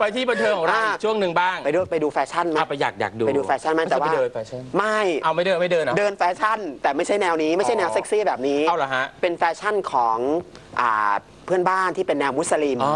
ไปที่บันเทิงของเราอ่าอีกช่วงหนึ่งบ้างไปดูไปดูแฟชั่นไหมอะไปอยากอยากดูไปดูแฟชั่นไหมไม่แต่ใช่ว่าไปเดินแฟชั่น ไม่เอาไม่เดินไม่เดินเหรอ เดินแฟชั่น แต่ไม่ใช่แนวนี้ไม่ใช่แนวอ๋อเซ็กซี่แบบนี้เอาเหรอฮะ เป็นแฟชั่นของอ่า เพื่อนบ้านที่เป็นแนวมุสลิม อ๋อ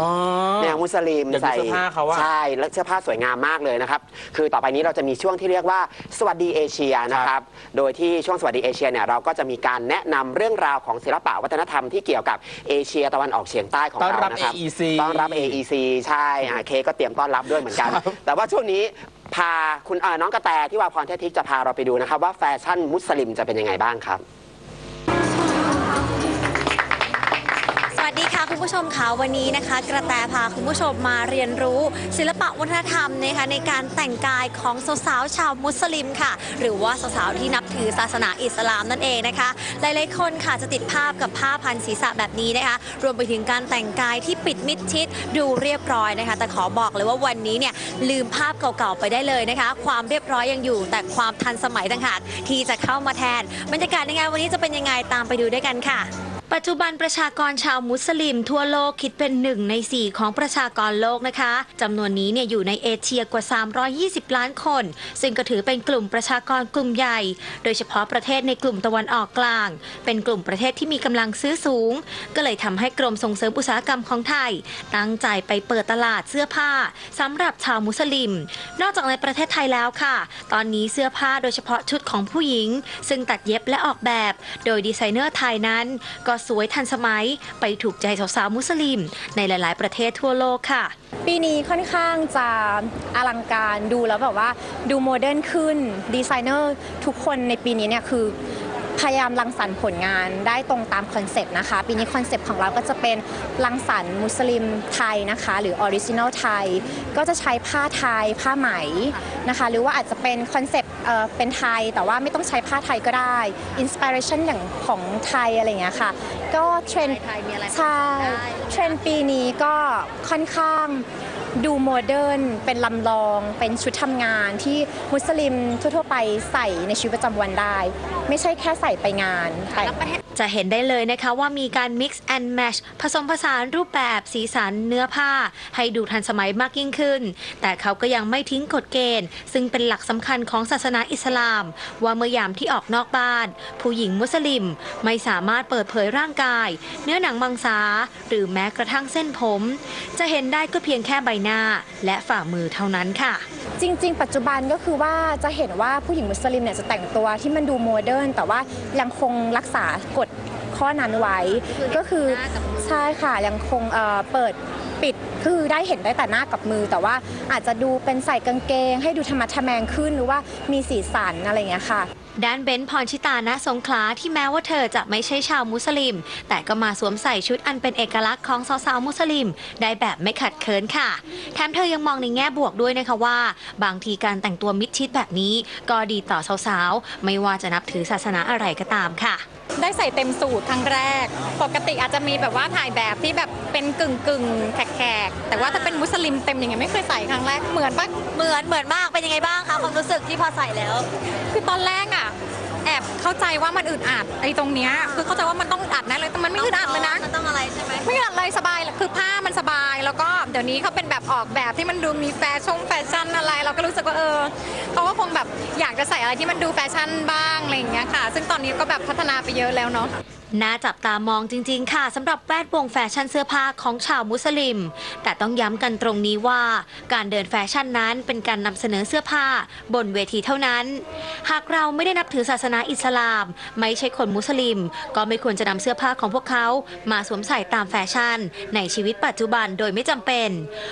แนวมุสลิมอยากดูเสื้อผ้าเขาอะ ใช่แล้วเสื้อผ้าสวยงามมากเลยนะครับ คือต่อไปนี้เราจะมีช่วงที่เรียกว่าสวัสดีเอเชียนะครับ โดยที่ช่วงสวัสดีเอเชียเนี่ยเราก็จะมีการแนะนำเรื่องราวของศิลปะวัฒนธรรมที่เกี่ยวกับเอเชียตะวันออกเฉียงใต้ของต้อนเรารับนะครับ AEC ต้อนรับ AEC ใช่อ่าเคก็เตรียมต้อนรับด้วยเหมือนกัน ครับ แต่ว่าช่วงนี้พาคุณเอ่อน้องกระแตที่วาพรเทพทิกจะพาเราไปดูนะครับว่าแฟชั่นมุสลิมจะเป็นยังไงบ้างครับ คุณผู้ชมคะวันนี้นะคะ กระแตพาคุณผู้ชมมาเรียนรู้ ศิลปะวัฒนธรรมนะคะในการแต่งกายของสาวๆชาวมุสลิมค่ะ หรือว่าสาวๆที่นับถือศาสนาอิสลามนั่นเองนะคะ หลายๆคนค่ะจะติดภาพกับผ้าพันศีรษะแบบนี้นะคะ รวมไปถึงการแต่งกายที่ปิดมิดชิดดูเรียบร้อยนะคะ แต่ขอบอกเลยว่าวันนี้เนี่ยลืมภาพเก่าๆไปได้เลยนะคะ ความเรียบร้อยยังอยู่ แต่ความทันสมัยต่างหากที่จะเข้ามาแทนบรรยากาศในงานวันนี้จะเป็นยังไงตามไปดูด้วยกันค่ะ ปัจจุบันประชากรชาวมุสลิมทั่วโลกคิดเป็นหนึ่งใน 4 ของประชากรโลกนะคะจำนวนนี้เนี่ยอยู่ในเอเชียกว่า 320 ล้านคน ซึ่งก็ถือเป็นกลุ่มประชากรกลุ่มใหญ่ โดยเฉพาะประเทศในกลุ่มตะวันออกกลาง เป็นกลุ่มประเทศที่มีกำลังซื้อสูง ก็เลยทำให้กรมส่งเสริมอุตสาหกรรมของไทย ตั้งใจไปเปิดตลาดเสื้อผ้าสำหรับชาวมุสลิม นอกจากในประเทศไทยแล้วค่ะ ตอนนี้เสื้อผ้าโดยเฉพาะชุดของผู้หญิง ซึ่งตัดเย็บและออกแบบ โดยดีไซเนอร์ไทยนั้นก็สวยทันสมัย ไปถูกใจสาวๆมุสลิม ในหลาย ๆ ประเทศทั่วโลกค่ะ ปีนี้ค่อนข้างจะอลังการดูแล้วแบบว่าดูโมเดิร์นขึ้นดีไซเนอร์ทุกคนในปีนี้เนี่ยคือ พยายามรังสรรค์ผลงานได้ตรงตามคอนเซปต์นะคะ ปีนี้คอนเซปต์ของเราก็จะเป็นรังสรรค์มุสลิมไทยนะคะ หรือออริจินอลไทย ก็จะใช้ผ้าไทยผ้าไหมนะคะ หรือว่าอาจจะเป็นคอนเซปต์เอ่อเป็นไทย แต่ว่าไม่ต้องใช้ผ้าไทยก็ได้อินสปิเรชันอย่างของไทยอะไรอย่างเงี้ยค่ะ ก็เทรนด์ไทยๆมีอะไรใช่ได้เทรนด์ปีนี้ก็ค่อนข้าง ดูโมเดิร์นเป็นลำลอง เป็นชุดทำงานที่มุสลิมทั่วๆ ไปใส่ในชีวิตประจำวันได้ ไม่ใช่แค่ใส่ไปงานแต่ จะเห็นได้เลยนะคะว่ามีการ mix and match ผสมผสานรูปแบบสีสันเนื้อผ้า ให้ดูทันสมัยมากยิ่งขึ้น แต่เขาก็ยังไม่ทิ้งกฎเกณฑ์ ซึ่งเป็นหลักสำคัญของศาสนาอิสลาม ว่าเมื่อยามที่ออกนอกบ้าน ผู้หญิงมุสลิมไม่สามารถเปิดเผยร่างกาย เนื้อหนังมังสาหรือแม้กระทั่งเส้นผม จะเห็นได้ก็เพียงแค่ใบหน้าและฝ่ามือเท่านั้นค่ะ จริง ๆ ปัจจุบันก็คือว่าจะเห็นว่าผู้หญิงมุสลิมเนี่ยจะแต่งตัวที่มันดูโมเดิร์นแต่ว่ายังคงรักษากฎข้อนั้นไว้ ก็คือใช่ค่ะยังคงเอ่อเปิดปิดคือได้เห็นได้แต่หน้ากับมือ แต่ว่าอาจจะดูเป็นใส่กางเกง ให้ดูธรรมะทะแมงขึ้นหรือว่ามีสีสันอะไรอย่างเงี้ยค่ะ ด้านเบนซ์พรชิตาณสงขลาที่แม้ว่าเธอจะไม่ใช่ชาวมุสลิม แต่ก็มาสวมใส่ชุดอันเป็นเอกลักษณ์ของสาวๆมุสลิม ได้แบบไม่ขัดเคินค่ะแถมเธอยังมองในแง่บวกด้วยนะคะว่า บางทีการแต่งตัวมิดชิดแบบนี้ ก็ดีต่อสาวๆไม่ว่าจะนับถือศาสนาอะไรก็ตามค่ะ ได้ใส่เต็มสูตรครั้งแรก ปกติอาจจะมีแบบว่าถ่ายแบบที่แบบเป็นกึ่งกึ่งๆแขกๆ แต่ว่าถ้าเป็นมุสลิมเต็มอย่างเงี้ยไม่เคยใส่ครั้งแรกเหมือนปะ เหมือนเหมือนมากเป็นยังไงบ้างคะความรู้สึกที่พอใส่แล้ว คือตอนแรกอะแอบเข้าใจว่ามันอึดอัดไอ้ตรงเนี้ยคือเข้าใจว่ามันต้องอึดอัดแน่เลยแต่มันไม่อึดอัดเลยนะ มันต้องอะไรใช่ไหม ไม่อึดอัดเลยสบาย เดี๋ยวนี้เขาเป็นแบบออกแบบที่มันดูมีแฟชั่นแฟชั่นอะไร เราก็รู้สึกว่าเออเขาก็คงแบบอยากจะใส่อะไรที่มันดูแฟชั่นบ้างอะไรอย่างเงี้ยค่ะ ซึ่งตอนนี้ก็แบบพัฒนาไปเยอะแล้วเนาะ น่าจับตามองจริง ๆ ค่ะสำหรับแวดวงแฟชั่นเสื้อผ้าของชาวมุสลิม แต่ต้องย้ำกันตรงนี้ว่า การเดินแฟชั่นนั้นเป็นการนำเสนอเสื้อผ้าบนเวทีเท่านั้น หากเราไม่ได้นับถือศาสนาอิสลาม ไม่ใช่คนมุสลิม ก็ไม่ควรจะนำเสื้อผ้าของพวกเขามาสวมใส่ตามแฟชั่น ในชีวิตปัจจุบันโดยไม่จำเป็น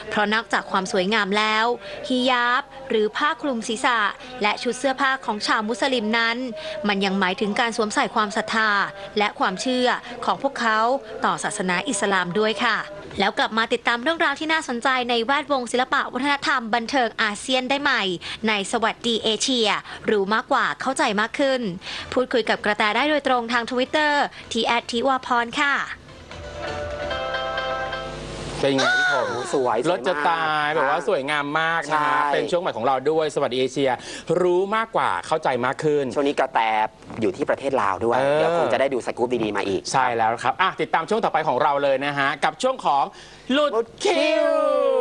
เพราะนอกจากความสวยงามแล้วฮิญาบหรือผ้าคลุมศีรษะ และชุดเสื้อผ้าของชาวมุสลิมนั้น มันยังหมายถึงการสวมใส่ความศรัทธา และความความเชื่อของพวกเขาต่อศาสนาอิสลามด้วยค่ะ แล้วกลับมาติดตามเรื่องราวที่น่าสนใจในแวดวงศิลปะวัฒนธรรมบันเทิงอาเซียนได้ใหม่ ในสวัสดีเอเชีย รู้มากกว่าเข้าใจมากขึ้น พูดคุยกับกระแตได้โดยตรงทางทวิตเตอร์ที่แอดทิวาพรค่ะ เป็นไงพี่ผมสวยสวยรถจะตายแบบว่าสวยงามมากนะฮะใช่เป็นช่วงใหม่ของเราด้วย สวัสดีเอเชีย รู้มากกว่าเข้าใจมากขึ้น ช่วงนี้กระแตอยู่ที่ประเทศลาวด้วยเออ เดี๋ยวคงจะได้ดูสกู๊ปดีๆมาอีก ใช่แล้วครับอะติดตามช่วงต่อไปของเราเลยนะฮะ กับช่วงของหลุดคิว